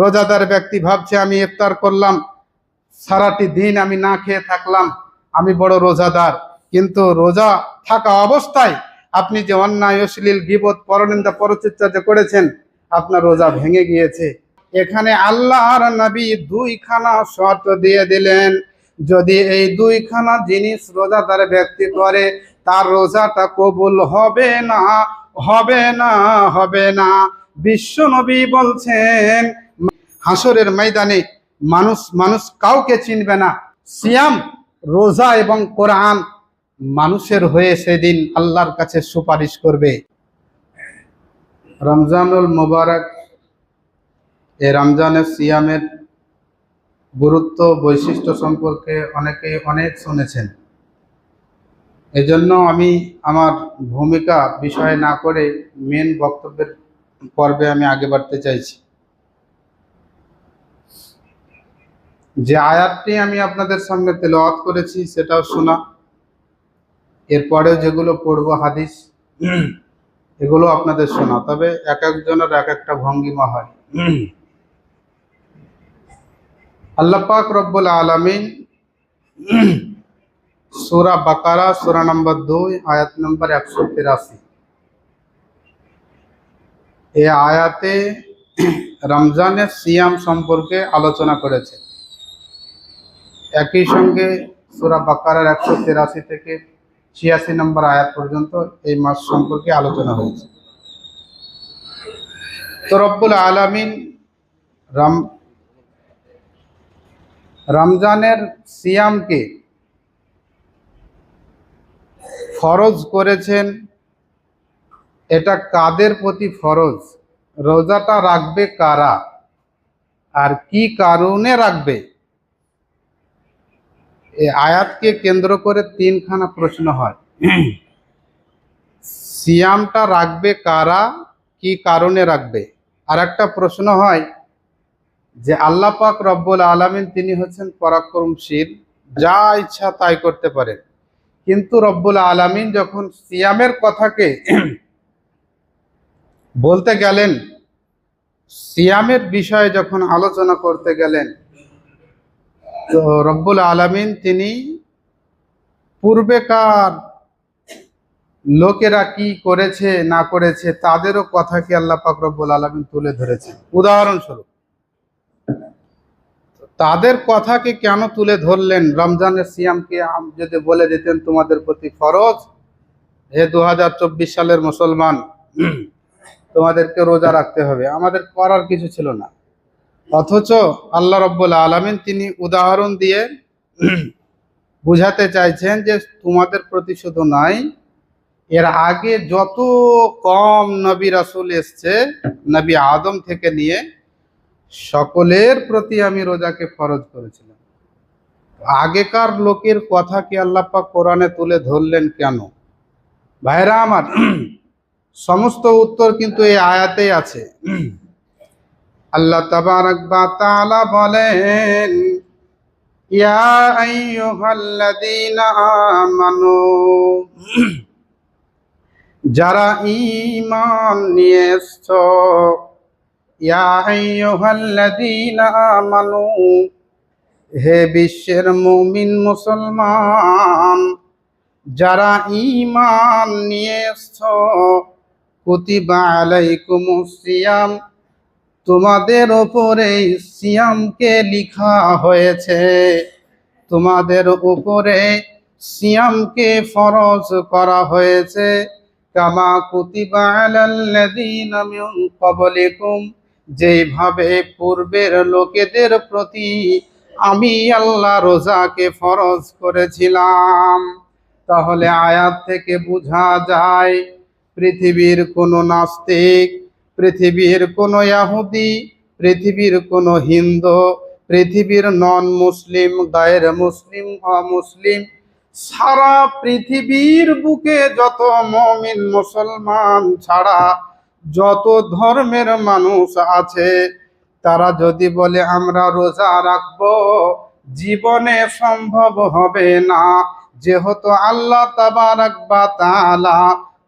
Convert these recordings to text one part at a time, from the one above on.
রোজাদার ব্যক্তি ভাবছে, আমি ইফতার করলাম, সারাটি দিন আমি না খেয়ে থাকলাম, আমি বড় রোজাদার। কিন্তু রোজা থাকা অবস্থায় আপনি যে অন্যায়, অশ্লীল, গিবত, পরনিন্দা পরচর্চা যে করেছেন, আপনার রোজা ভেঙে গিয়েছে। এখানে আল্লাহ আর নবী দুইখানা শর্ত দিয়ে দিলেন, যদি এই দুইখানা জিনিস রোজাদার ব্যক্তি করে, তার রোজাটা কবুল হবে না হবে না হবে না। বিশ্ব নবী বলছেন হাসরের ময়দানে মানুষ মানুষ কাউকে চিনবে না। সিয়াম, রোজা এবং কোরআন মানুষের হয়ে সেদিন আল্লাহর কাছে সুপারিশ করবে। রমজানুল মোবারক এ রমজানের সিয়ামের গুরুত্ব, বৈশিষ্ট্য সম্পর্কে অনেকে অনেক শুনেছেন। এজন্য আমি আমার ভূমিকা বিষয় না করে মেন বক্তব্যের পর্বে আমি আগে বাড়তে চাইছি। যে আয়াতটি আমি আপনাদের সামনে তেলাওয়াত করেছি, সেটাও শোনা। এরপরেও যেগুলো পড়ব হাদিস, এগুলো আপনাদের শোনা। তবে এক একজনের এক একটা ভঙ্গিমা হয়। আল্লাহ পাক রব্বুল আলমিন সুরা বাকারা, সুরা নম্বর দুই, আয়াত নম্বর একশো তিরাশি। এই আয়াতে রমজানের সিয়াম সম্পর্কে আলোচনা করেছে। একই সঙ্গে সুরা বাকারার একশো তিরাশি থেকে ছিয়াশি নম্বর আয়াত পর্যন্ত এই মাস সম্পর্কে আলোচনা হয়েছে। তো রব্বুল আলমিন রাম, রমজানের সিয়ামকে ফরজ করেছেন। এটা কাদের প্রতি ফরজ? রোজাটা রাখবে কারা? আর কি কারণে রাখবে? আয়াতকে কেন্দ্র করে তিনখানা প্রশ্ন হয়। সিয়ামটা রাখবে কারা? কি কারণে রাখবে? আর একটা প্রশ্ন হয় যে আল্লাহ পাক রব্বুল আলমিন তিনি হচ্ছেন পরাক্রমশীল, যা ইচ্ছা তাই করতে পারেন। কিন্তু রব্বুল আলমিন যখন সিয়ামের কথাকে বলতে গেলেন, সিয়ামের বিষয়ে যখন আলোচনা করতে গেলেন তো রব্বুল আলমিন তিনি পূর্বেকার লোকেরা কি করেছে, না করেছে, তাদেরও কথাকে আল্লাহ পাক রব্বুল আলমিন তুলে ধরেছে উদাহরণস্বরূপ, তাদের কথাকে কেন তুলে ধরলেন? রমজানের সিয়ামকে যদি বলে দিতেন তোমাদের প্রতি ফরজ, হে দু হাজার চব্বিশ সালের মুসলমান, তোমাদেরকে রোজা রাখতে হবে। আমাদের করার কিছু ছিল না। অথচ আল্লাহ রব্বুল আলমিন তিনি উদাহরণ দিয়ে বুঝাতে চাইছেন যে তোমাদের প্রতি শুধু নয় এর আগে যত কম নবী রাসুল এসছে, নবী আদম থেকে নিয়ে সকলের প্রতি আমি রোজাকে ফরজ করেছিলাম। আগেকার লোকের কথা কি পাক কোরআনে তুলে ধরলেন কেন? ভাইরা আমার, সমস্ত উত্তর কিন্তু এই আয়াতেই আছে। আল্লাহ তাবারক বা তাআলা বলেন, ইয়া যারা ঈমান নিয়ে এসছো ইয়া হে বিশ্বের মুমিন মুসলমান, যারা ঈমান নিয়ে এসছো কুতিবা আলাইকুমুস সিয়াম তোমাদের ওপরে সিয়ামকে লিখা হয়েছে। তোমাদের উপরে সিয়ামকে ফরজ করা হয়েছে। কামা কুতিবা আলাল্লাযীনা ক্বাবলিকুম যেভাবে পূর্বের লোকেদের প্রতি আমি আল্লাহ রোজাকে ফরজ করেছিলাম। তাহলে আয়াত থেকে বোঝা যায়, পৃথিবীর কোনো নাস্তিক পৃথিবীর কোনো ইয়াহুদি, পৃথিবীর কোনো হিন্দু, পৃথিবীর নন মুসলিম গায়ের মুসলিম, অমুসলিম, সারা পৃথিবীর বুকে যত মমিন মুসলমান ছাড়া যত ধর্মের মানুষ আছে, তারা যদি বলে, আমরা রোজা রাখব, জীবনে সম্ভব হবে না। যেহেতু আল্লাহ তাবারাক বা তাআলা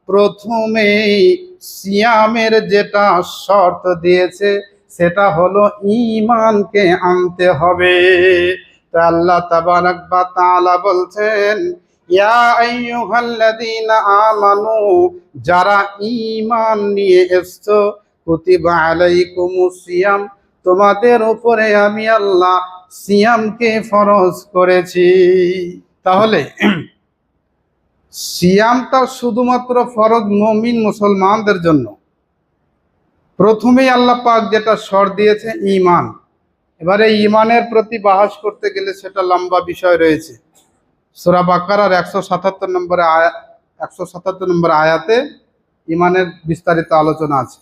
প্রথমেই সিয়ামের যেটা শর্ত দিয়েছে, সেটা হলো ঈমানকে আনতে হবে। আল্লাহ তাবারাক বা তাআলা বলছেন, ইয়া আইয়ুহাল্লাযীনা আমানু, যারা ঈমান নিয়ে এসছো, কুতিবা আলাইকুমুস সিয়াম, তোমাদের উপরে আমি আল্লাহ সিয়ামকে ফরজ করেছি। তাহলে সিয়ামটা শুধুমাত্র ফরজ মমিন মুসলমানদের জন্য। প্রথমেই আল্লাহ পাক যেটা স্বর দিয়েছে ইমান এবারে ইমানের প্রতি বাহাস করতে গেলে সেটা লম্বা বিষয় রয়েছে। সূরা বাকারার একশো সাতাত্তর নম্বরে আয়া একশো সাতাত্তর নম্বর আয়াতে ইমানের বিস্তারিত আলোচনা আছে।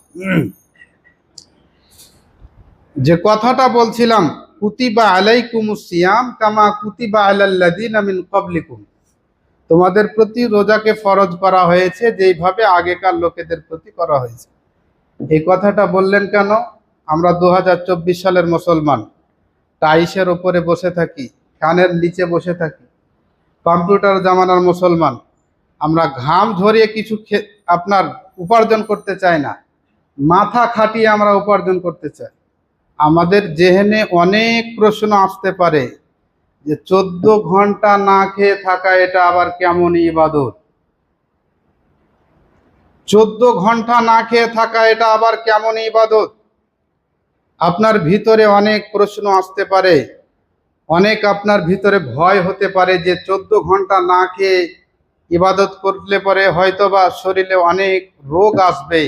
যে কথাটা বলছিলাম, কুতিবা আলাইকুমুস সিয়াম কামা কুতিবা আলাল্লাযিনা মিন ক্বাবলিকুম। তোমাদের প্রতি রোজাকে ফরজ করা হয়েছে, যেইভাবে আগেকার লোকেদের প্রতি করা হয়েছে। এই কথাটা বললেন কেন? আমরা দু হাজার চব্বিশ সালের মুসলমান। টাইসের ওপরে বসে থাকি, ফ্যানের নিচে বসে থাকি। কম্পিউটার জামানার মুসলমান। আমরা ঘাম ঝরিয়ে কিছু আপনার উপার্জন করতে চাই না। মাথা খাটিয়ে আমরা উপার্জন করতে চাই। আমাদের জেহেনে অনেক প্রশ্ন আসতে পারে। যে চোদ্দ ঘণ্টা না খেয়ে থাকা এটা আবার কেমন ইবাদত? চোদ্দ ঘণ্টা না খেয়ে থাকা এটা আবার কেমন ইবাদত? আপনার ভিতরে অনেক প্রশ্ন আসতে পারে। অনেক আপনার ভিতরে ভয় হতে পারে যে চোদ্দ ঘণ্টা না খেয়ে ইবাদত করলে পরে হয়তোবা শরীরে অনেক রোগ আসবে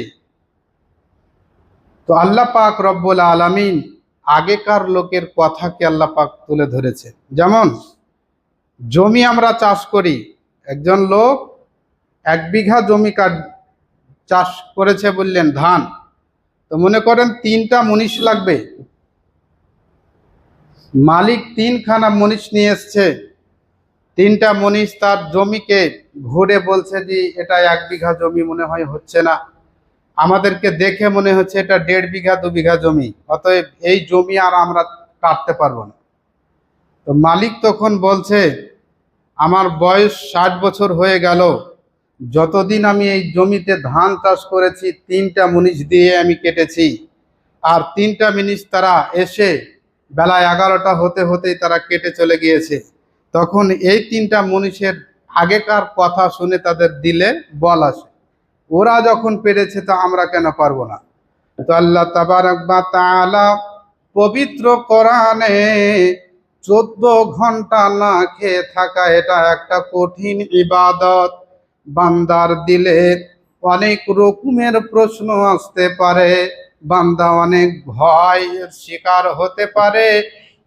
তো আল্লাহ পাক রব্বুল আলামিন আগেকার লোকের কথাকে আল্লাহ পাক তুলে ধরেছে। যেমন, জমি আমরা চাষ করি, একজন লোক এক বিঘা জমি কাট, চাষ করেছে বললেন ধান, তো মনে করেন তিনটা মনীষ লাগবে। মালিক তিনখানা মনীষ নিয়ে এসছে। তিনটা মনীষ তার জমিকে ঘুরে বলছে যে, এটা এক বিঘা জমি মনে হয় হচ্ছে না। আমাদেরকে দেখে মনে হচ্ছে এটা দেড় বিঘা, দু বিঘা জমি। অতএব এই জমি আর আমরা কাটতে পারব না। তো মালিক তখন বলছে, আমার বয়স ষাট বছর হয়ে গেল। যতদিন আমি এই জমিতে ধান চাষ করেছি, তিনটা মুনিশ দিয়ে আমি কেটেছি। আর তিনটা মিনিশ তারা এসে বেলা এগারোটা হতে হতেই তারা কেটে চলে গিয়েছে। তখন এই তিনটা মনীষের আগেকার কথা শুনে তাদের দিলে বল আসে। ওরা যখন পেরেছে তা আমরা কেন পারব না? তো আল্লাহ তাবারক বা তাআলা পবিত্র কোরআনে চোদ্দ ঘণ্টা না খেয়ে থাকা এটা একটা কঠিন ইবাদত। বান্দার দিলে অনেক রকমের প্রশ্ন আসতে পারে। বান্দা অনেক ভয়ের শিকার হতে পারে।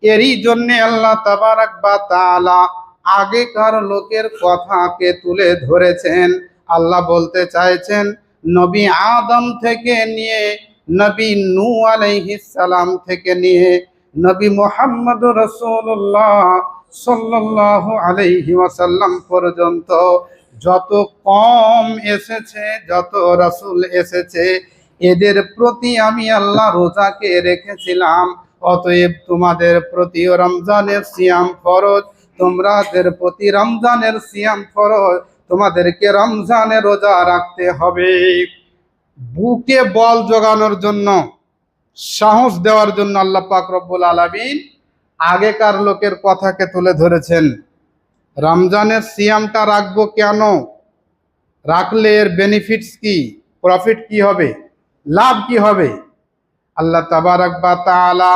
এরই জন্য আল্লাহ তাবারক বা তাআলা আগেকার লোকের কথাকে তুলে ধরেছেন। আল্লাহ বলতে চাইছেন, নবী আদম থেকে নিয়ে, নবী নু সালাম থেকে নিয়ে, নবী মোহাম্মদ রসুল্লাহ সাল্লাল্লাহু আলাইহি ওয়াসাল্লাম পর্যন্ত যত কম এসেছে, যত রাসূল এসেছে, এদের প্রতি আমি আল্লাহ রোজাকে রেখেছিলাম। অতএব তোমাদের প্রতি রমজানের সিয়াম ফরজ তোমাদের প্রতি রমজানের সিয়াম ফরজ তোমাদেরকে রমজানে রোজা রাখতে হবে। বুকে বল জোগানোর জন্য, সাহস দেওয়ার জন্য আল্লাহ পাক রব্বুল আলামিন আগেকার লোকের কথাকে তুলে ধরেছেন। রমজানের সিয়ামটা রাখব কেন? রাখলে এর বেনিফিটস কি? প্রফিট কি হবে? লাভ কি হবে? আল্লাহ তাবারাক বা তাআলা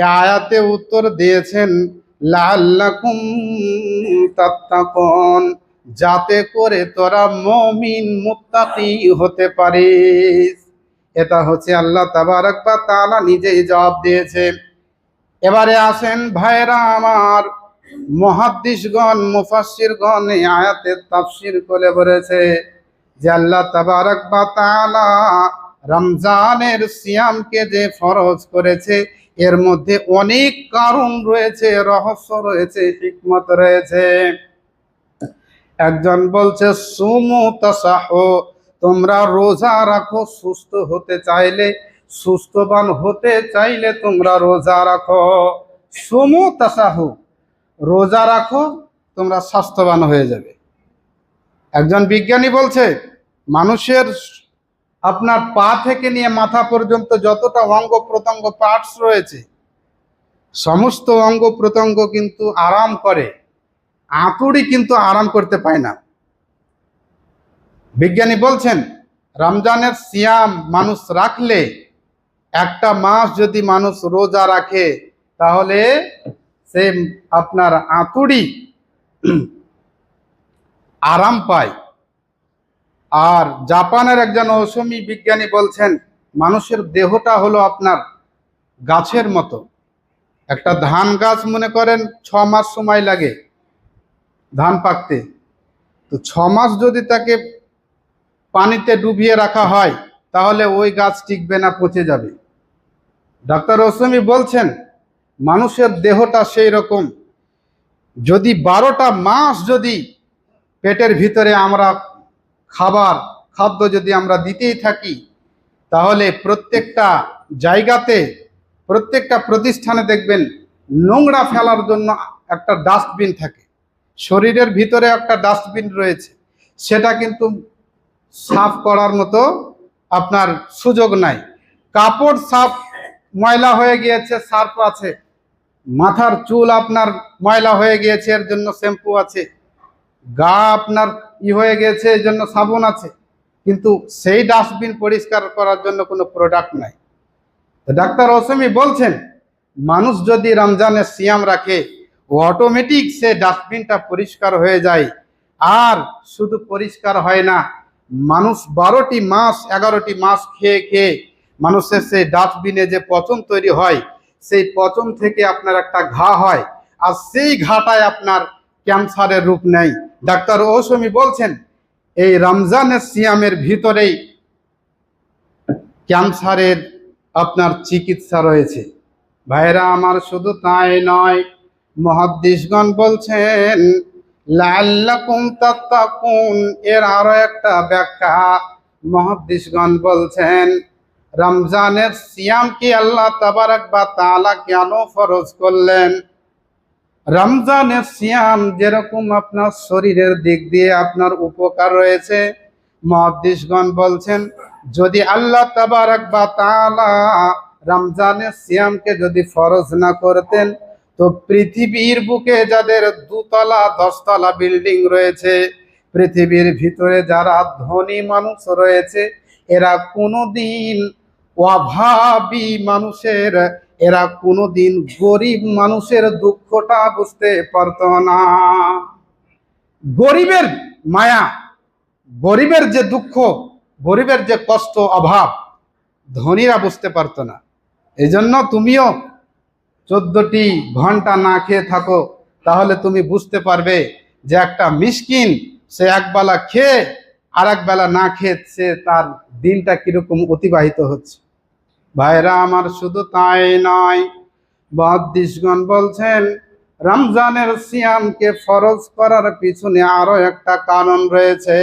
এ আয়াতে উত্তর দিয়েছেন, লাআল্লাকুম তাত্তাকুন। যাতে করে তোরা মমিন মুত্তাকি হতে পারিস। এটা হচ্ছে আল্লাহ তাবারাক বা তাআলা নিজেই জবাব দিয়েছে এবারে আসেন ভাইরা আমার মহাদ্দিসগণ, মুফাসসিরগণ এই আয়াতের তাফসীর করে বলেছে যে আল্লাহ তাবারাক বা তাআলা রমজানের সিয়ামকে যে ফরজ করেছে, এর মধ্যে অনেক কারণ রয়েছে, রহস্য রয়েছে, হিকমত রয়েছে। একজন বলছে, সুমু তাসাহ, তোমরা রোজা রাখো, সুস্থ হতে চাইলে, সুস্থবান হতে চাইলে তোমরা রোজা রাখো। সুমু তাসাহু, রোজা রাখো, তোমরা স্বাস্থ্যবান হয়ে যাবে। একজন বিজ্ঞানী বলছে, মানুষের আপনার পা থেকে নিয়ে মাথা পর্যন্ত যতটা অঙ্গ প্রত্যঙ্গ পার্টস রয়েছে, সমস্ত অঙ্গ প্রত্যঙ্গ কিন্তু আরাম করে। আঁতুড়ি কিন্তু আরাম করতে পায় না। বিজ্ঞানী বলছেন, রমজানের সিয়াম মানুষ রাখলে একটা মাস যদি মানুষ রোজা রাখে, তাহলে সে আপনার আঁতুড়ি আরাম পায়। আর জাপানের একজন অসমী বিজ্ঞানী বলছেন, মানুষের দেহটা হলো আপনার গাছের মতো। একটা ধান গাছ মনে করেন, ছ মাস সময় লাগে। ধান পাকতে। তো ছ মাস যদি তাকে পানিতে ডুবিয়ে রাখা হয়, তাহলে ওই গাছ টিকবে না, পচে যাবে। ডাক্তার রসমি বলছেন, মানুষের দেহটা সেই রকম। যদি বারোটা মাস যদি পেটের ভিতরে আমরা খাবার, খাদ্য যদি আমরা দিতেই থাকি, তাহলে প্রত্যেকটা জায়গাতে, প্রত্যেকটা প্রতিষ্ঠানে দেখবেন নোংরা ফেলার জন্য একটা ডাস্টবিন থাকে। শরীরের ভিতরে একটা ডাস্টবিন রয়েছে। সেটা কিন্তু সাফ করার মতো আপনার সুযোগ নাই। কাপড় সাফ ময়লা হয়ে গিয়েছে, সার্ফ আছে। মাথার চুল আপনার ময়লা হয়ে গিয়েছে, এর জন্য শ্যাম্পু আছে। গা আপনার ই হয়ে গেছে এর জন্য সাবুন আছে। কিন্তু সেই ডাস্টবিন পরিষ্কার করার জন্য কোনো প্রোডাক্ট নাই। ডাক্তার অসমি বলছেন, মানুষ যদি রমজানের সিয়াম রাখে অটোমেটিক সে ডাস্টবিনটা পরিষ্কার হয়ে যায়। আর শুধু পরিষ্কার হয় না, মানুষ বারোটি মাস, এগারোটি মাস খেয়ে খেয়ে মানুষের সেই ডাস্টবিনে যে পচন তৈরি হয়, সেই পচন থেকে আপনার একটা ঘা হয়। আর সেই ঘাটায় আপনার ক্যান্সারের রূপ নেয় ডাক্তার ওসমি বলছেন, এই রমজানের সিয়ামের ভিতরেই ক্যান্সারের আপনার চিকিৎসা রয়েছে। ভাইরা, আমার শুধু তাই নয় মহাদ্দিসগণ বলছেন লাল্লাকুম তাত্তাকুন। এর আরও একটা ব্যাখ্যা মহাদ্দিসগণ বলছেন, রমজানের সিয়াম কি আল্লাহ তাবারাক বা তাআলা কেন ফরজ করলেন? রমজানের সিয়াম যেরকম আপনার শরীরের দিক দিয়ে আপনার উপকার রয়েছে, মহাদিসগণ বলছেন, যদি আল্লাহ তাবারাক বা তাআলা রমজানের সিয়ামকে যদি ফরজ না করতেন তো পৃথিবীর বুকে যাদের দুতলা, দশতলা বিল্ডিং রয়েছে, পৃথিবীর ভিতরে যারা ধনী মানুষ রয়েছে, এরা কোনোদিন অভাবী মানুষের, এরা কোনোদিন গরিব মানুষের দুঃখটা বুঝতে পারত না। গরিবের মায়া, গরিবের যে দুঃখ, গরিবের যে কষ্ট, অভাব, ধনীরা বুঝতে পারতো না। এই জন্য তুমিও চোদ্দটি ঘণ্টা না খেয়ে থাকো, তাহলে তুমি বুঝতে পারবে যে একটা মিসকিন, সে একবেলা খেয়ে আর একবেলা না খেয়ে সে তার দিনটা কীরকম অতিবাহিত হচ্ছে। ভাইরা আমার শুধু তাই নয় বহাদ্দিসগণ বলছেন, রমজানের সিয়ামকে ফরজ করার পিছনে আরও একটা কারণ রয়েছে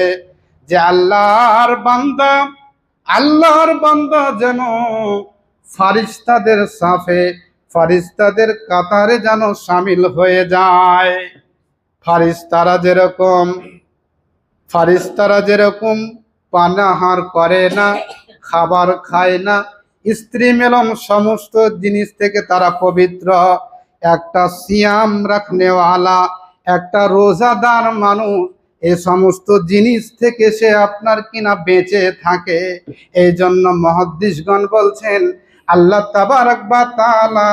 যে আল্লাহর বান্দা আল্লাহর বান্দা যেন ফারিস্তাদের সাফে ফারিস্তাদের কাতারে যেন সামিল হয়ে যায়। ফারিস্তারা যেরকম ফারিস্তারা যেরকম পানাহার করে না, খাবার খায় না, স্ত্রী মেলম সমস্ত জিনিস থেকে তারা পবিত্র। একটা সিয়াম রাখনেওয়ালা, একটা রোজাদার মানুষ, এ সমস্ত জিনিস থেকে সে আপনার কিনা বেঁচে থাকে। এই জন্য মহাদ্দিসগণ বলছেন আল্লাহ তাবারক বা তাআলা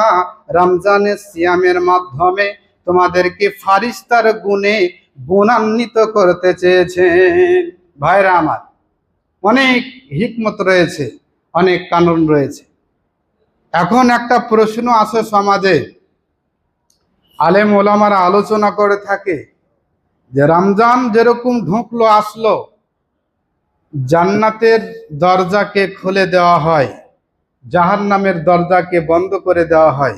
রমজানের সিয়ামের মাধ্যমে তোমাদেরকে ফারিস্তার গুণে গুণান্বিত করতে চেয়েছেন। ভাইরা আমার, অনেক হিকমত রয়েছে, অনেক কানুন রয়েছে। এখন একটা প্রশ্ন আসে সমাজে। আলেম ওলামারা আলোচনা করে থাকে যে রমজান যেরকম ঢুকলো, আসলো, জান্নাতের দরজাকে খুলে দেওয়া হয়। জাহান্নামের দরজাকে বন্ধ করে দেওয়া হয়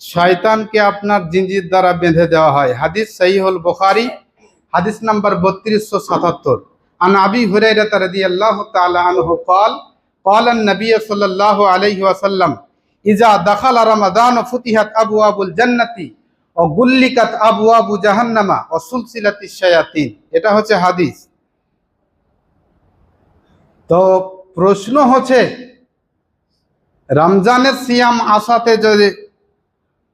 শয়তানকে আপনার জিঞ্জির দ্বারা বেঁধে দেওয়া হয় হাদিস সহিহুল বুখারী হাদিস নাম্বার বত্রিশশো সাতাত্তর আন আবি হুরাইরাহ রাদিয়াল্লাহু তাআলা আনহু قال قال النبي صلى الله عليه وسلم إذا دخل رمضان فتحت أبواب الجنة وغلقت أبواب جهنم وسلسلت الشياطين এটা হচ্ছে হাদিস তো প্রশ্ন হচ্ছে রমজানের সিয়াম আসাতে যদি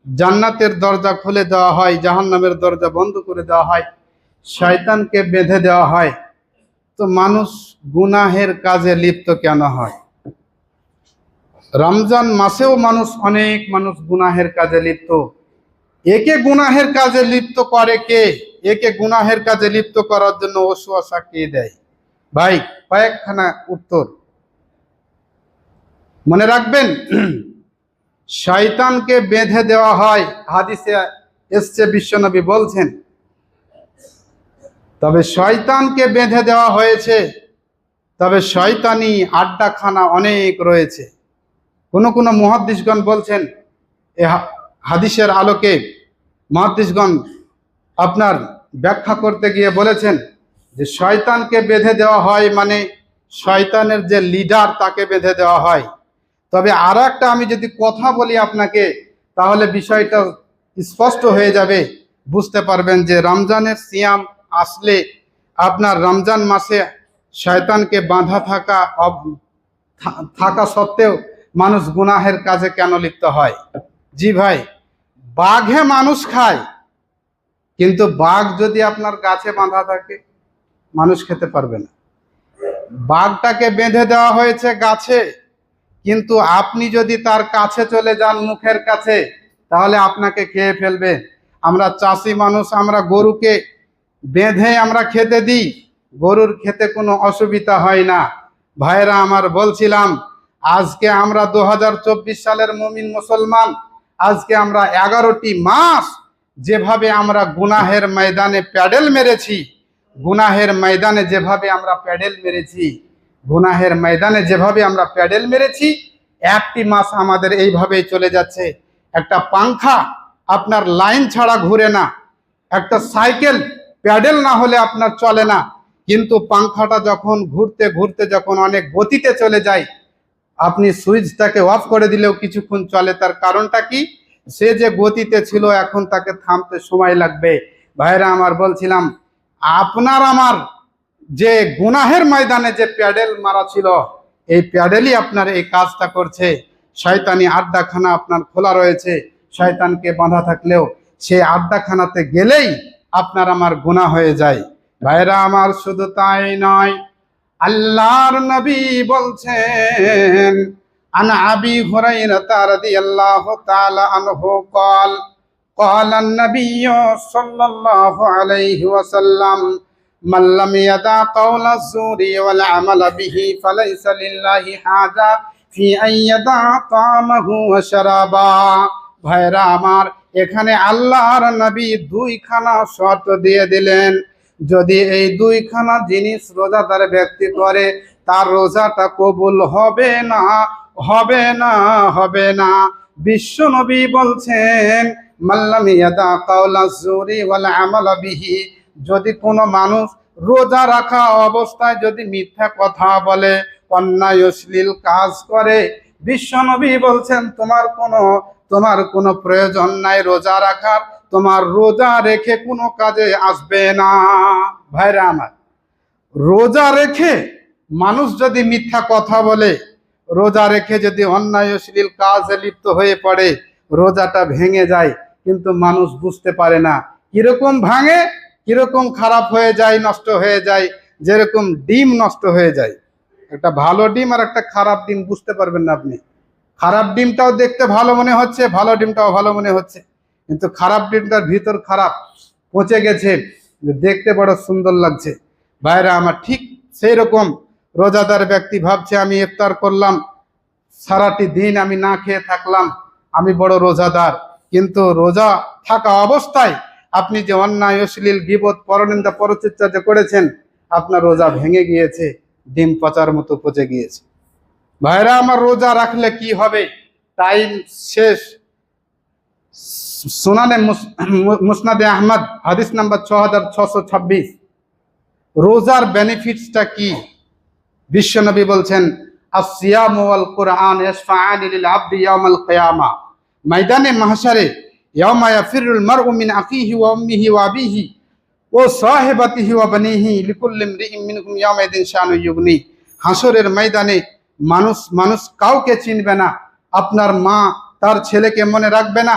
জান্নাতের দরজা খুলে দেওয়া হয়, জাহান্নামের দরজা বন্ধ করে দেওয়া হয়, শয়তানকে বেঁধে দেওয়া হয়, তো মানুষ গুনাহের কাজে লিপ্ত কেন হয়? রমজান মাসেও মানুষ অনেক মানুষ গুনাহের কাজে লিপ্ত। একে গুনাহের কাজে লিপ্ত করে কে? একে গুনাহের কাজে লিপ্ত করার জন্য ওসুয়াশা কে দেয়? ভাই, কয়েকখানা উত্তর। মনে রাখবেন, শয়তানকে বেঁধে দেওয়া হয়। হাদিসে এসছে, বিশ্বনবী বলছেন, তবে শয়তানকে বেঁধে দেওয়া হয়েছে, তবে শয়তানি আড্ডাখানা অনেক রয়েছে। কোনো কোনো মহাদ্দিসগণ বলছেন, এ হাদিসের আলোকে মহাদ্দিসগণ আপনার ব্যাখ্যা করতে গিয়ে বলেছেন যে শয়তানকে বেঁধে দেওয়া হয় মানে শয়তানের যে লিডার তাকে বেঁধে দেওয়া হয়। তবে আর একটা আমি যদি কথা বলি আপনাকে, তাহলে বিষয়টা স্পষ্ট হয়ে যাবে। বুঝতে পারবেন যে রমজানের সিয়াম আসলে আপনার রমজান মাসে শয়তানকে বাঁধা থাকা থাকা সত্ত্বেও মানুষ গুনাহের কাজে কেন লিপ্ত হয়? জি ভাই, বাঘে মানুষ খায়, কিন্তু বাঘ যদি আপনার গাছে বাঁধা থাকে, মানুষ খেতে পারবে না। বাঘটাকে বেঁধে দেওয়া হয়েছে গাছে। কিন্তু আপনি যদি তার কাছে চলে যান মুখের কাছে, তাহলে আপনাকে খেয়ে ফেলবে। আমরা চাষি মানুষ, আমরা গরুকে বেঁধে আমরা খেতে দিই। গরুর খেতে কোনো অসুবিধা হয় না। ভাইরা আমার বলছিলাম, আজকে আমরা দু হাজার চব্বিশ সালের মুমিন মুসলমান, আজকে আমরা এগারোটি মাস যেভাবে আমরা গুনাহের ময়দানে প্যাডেল মেরেছি, গুনাহের ময়দানে যেভাবে আমরা প্যাডেল মেরেছি গুনাহের ময়দানে যেভাবে আমরা প্যাডেল মেরেছি, একটি মাস আমাদের এইভাবেই চলে যাচ্ছে। একটা পাংখা আপনার লাইন ছাড়া ঘুরে না। একটা সাইকেল প্যাডেল না হলে আপনার চলে না। কিন্তু পাংখাটা যখন ঘুরতে ঘুরতে যখন অনেক গতিতে চলে যায়, আপনি সুইচটাকে অফ করে দিলেও কিছুক্ষণ চলে। তার কারণটা কি? সে যে গতিতে ছিল, এখন তাকে থামতে সময় লাগবে। ভাইরা, আমার বলছিলাম, আপনার আমার যে গুনাহের ময়দানে যে প্যাডেল মারা ছিল এই প্যাডেলই আপনার এই কাজটা করছে শয়তানি আড্ডাখানা আপনার খোলা রয়েছে শয়তানকে বাঁধা থাকলেও সেই আড্ডাখানাতে গেলেই আপনার আমার গুনাহ হয়ে যায় ভাইরা আমার শুধু তাই নয় আল্লাহর নবী বলছেন عن أبي هريرة رضي الله تعالى عنه قال قال النبي صلى الله عليه وسلم من لم يدع قول الزور والعمل به فليس لله حاجة في أن يدع طعامه وشرابا ভাইরা আমার এখানে আল্লাহর নবী দুইখানা শর্ত দিয়ে দিলেন যদি এই দুইখানা জিনিস রোজাদার ব্যক্তি করে তার রোজাটা কবুল হবে না হবে না হবে না বিশ্ব নবী বলছেন মাল্লাম ইয়াদা কাওলা জুরি ওয়াল আমাল বিহি যদি কোনো মানুষ রোজা রাখা অবস্থায় যদি মিথ্যা কথা বলে অন্যায় অশ্লীল কাজ করে, বিশ্বনবী বলছেন, তোমার কোনো তোমার কোনো প্রয়োজন নাই রোজা রাখার, তোমার রোজা রেখে কোনো কাজে আসবে না। ভাইরা আমার, রোজা রেখে মানুষ যদি মিথ্যা কথা বলে, রোজা রেখে যদি অন্যায় অশ্লীল কাজে লিপ্ত হয়ে পড়ে, রোজাটা ভেঙে যায়, কিন্তু মানুষ বুঝতে পারে না। কীরকম ভাঙে? কীরকম খারাপ হয়ে যায়, নষ্ট হয়ে যায়, যেরকম ডিম নষ্ট হয়ে যায়। একটা ভালো ডিম আর একটা খারাপ ডিম বুঝতে পারবেন না আপনি। খারাপ ডিমটাও দেখতে ভালো মনে হচ্ছে, ভালো ডিমটাও ভালো মনে হচ্ছে। কিন্তু খারাপ ডিমটার ভিতর খারাপ পচে গেছে, দেখতে বড় সুন্দর লাগছে। ভাইরা, আমার ঠিক সেই রকম রোজাদার ব্যক্তি ভাবছে, আমি ইফতার করলাম, সারাটি দিন আমি না খেয়ে থাকলাম, আমি বড় রোজাদার। কিন্তু রোজা থাকা অবস্থায় আপনি যে অন্যায় অশ্লীল গিবত, পরনিন্দা পরচর্চা যে করেছেন, আপনার রোজা ভেঙে গিয়েছে, ডিম পচার মতো পচে গিয়েছে। ভাইরা, আমার রোজা রাখলে কি হবে? টাইম শেষ। সুনানে মুস- মুসনাদে আহমদ, হাদিস নাম্বার ছ হাজার ছশো ছাব্বিশ। রোজার বেনিফিটসটা কি? বিশ্বনবী বলছেন আসিয়াম ওয়াল কোরআন ইয়াশফাআন লিল আবদি ইয়াউমাল কিয়ামা। ময়দানে, মাহশারে লিকুল্লি ইমরিইন মিনহুম ইয়াউমাইদিন শানু হাসরের ময়দানে মানুষ মানুষ কাউকে চিনবে না। আপনার মা তার ছেলেকে মনে রাখবে না,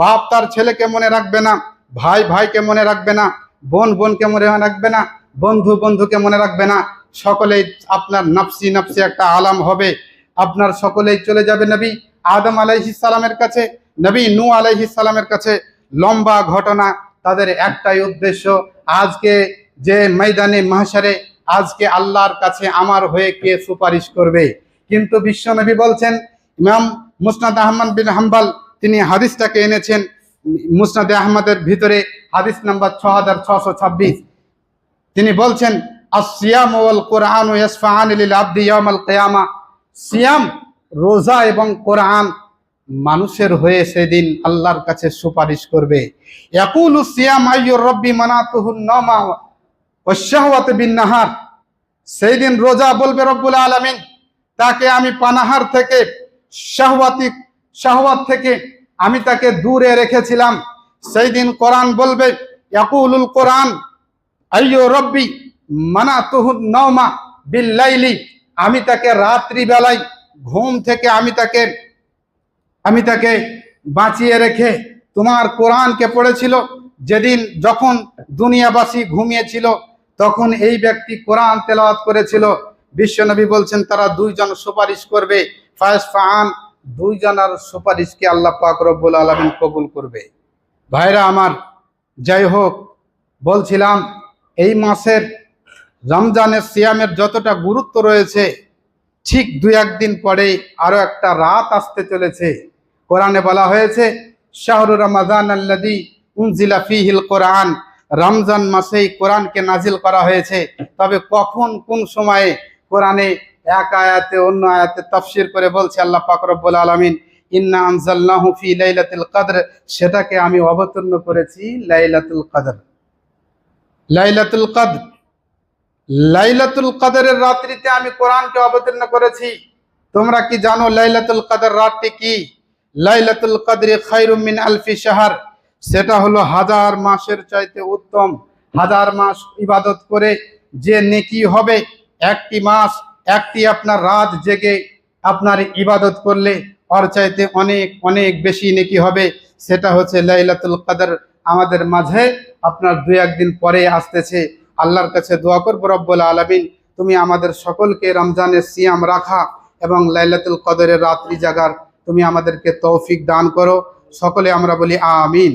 বাপ তার ছেলেকে মনে রাখবে না, ভাই ভাইকে মনে রাখবে না, বোন বোনকে মনে রাখবে না, বন্ধু বন্ধুকে মনে রাখবে না। সকলেই আপনার নাফসি নাফসি একটা আলাম হবে। আপনার সকলেই চলে যাবে নবী আদম আলাইহিস সালামের কাছে। নবী নু সালামের কাছে লম্বা ঘটনা, তাদের একটাই উদ্দেশ্য, আজকে যে ময়দানে মাহশারে, আজকে আল্লাহর কাছে আমার হয়ে কে সুপারিশ করবে? কিন্তু বিশ্বনবী বলছেন, ইমাম মুসনাদ আহমদ বিন হাম্বাল, তিনি হাদিসটাকে এনেছেন, মুসনাদে আহমদের ভিতরে হাদিস নাম্বার ছ হাজার ছশো ছাব্বিশ। তিনি বলছেন আসিয়াম ওয়াল কোরআন ইয়াসফাআন লিল আবদি ইয়াউমাল কিয়ামা। সিয়াম, রোজা এবং কোরআন মানুষের হয়ে সেদিন আল্লাহর কাছে সুপারিশ করবে। ইয়াকুলু সিয়াম আইয়ুর রব্বি মানাতুহুন নামা ওয়াশাহওয়াত বিন নাহার। সেই দিন রোজা বলবে রব্বুল আলামিন, তাকে আমি পানাহার থেকে শাহওয়াতি, শাহওয়াত থেকে আমি তাকে দূরে রেখেছিলাম। সেই দিন কোরআন বলবে, ইয়াকুলুল কোরআন আইয়ো রব্বি মানা তুহুন নওমা বিল্লাইলি আমি তাকে রাত্রি বেলায় ঘুম থেকে আমি তাকে আমি তাকে বাঁচিয়ে রেখে তোমার কোরআনকে পড়েছিল। যেদিন যখন দুনিয়াবাসী ঘুমিয়েছিল, তখন এই ব্যক্তি কোরআন তেলাওয়াত করেছিল। বিশ্বনবী বলছেন, তারা দুইজন সুপারিশ করবে। ফায়েস ফাহান দুইজনের সুপারিশকে আল্লাহ পাক রব্বুল আলমিন কবুল করবে। ভাইরা আমার, যাই হোক, বলছিলাম, এই মাসের রমজানের সিয়ামের যতটা গুরুত্ব রয়েছে, ঠিক দুই একদিন পরে আরও একটা রাত আসতে চলেছে। কোরআনে বলা হয়েছে, শাহরু রমাদান আল্লাদি উনজিলা ফিহিল কোরআন। রমজান মাসেই কোরআনকে নাজিল করা হয়েছে। তবে কখন, কোন সময়ে কোরআনে এক আয়াতে, অন্য আয়াতে তফসির করে বলছে আল্লাহ পাক রব্বুল আলামিন, ইন্না আনজালনাহু ফি লাইলাতুল কদর। সেটাকে আমি অবতীর্ণ করেছি লাইলাতুল কদর। লাইলাতুল কদর। লাইলাতুল কদরের রাত্রিতে আমি কোরআনকে অবতীর্ণ করেছি। তোমরা কি জানো লাইলাতুল কদর রাতটি কি? লাইলাতুল কদরি খায়রুম মিন আলফি শাহর। সেটা হলো হাজার মাসের চাইতে উত্তম। হাজার মাস ইবাদত করে যে নেকি হবে, একটি মাস, একটি আপনার রাত জেগে আপনার ইবাদত করলে ওর চাইতে অনেক অনেক বেশি নেকি হবে। সেটা হচ্ছে লাইলাতুল কদর। আমাদের মাঝে আপনার দুই একদিন পরে আসতেছে। আল্লাহর কাছে দোয়া করব, রব্বুল আলমিন, তুমি আমাদের সকলকে রমজানের সিয়াম রাখা এবং লাইলাতুল কদরের রাত্রি জাগার তুমি আমাদেরকে তৌফিক দান করো। সকলে আমরা বলি আমিন।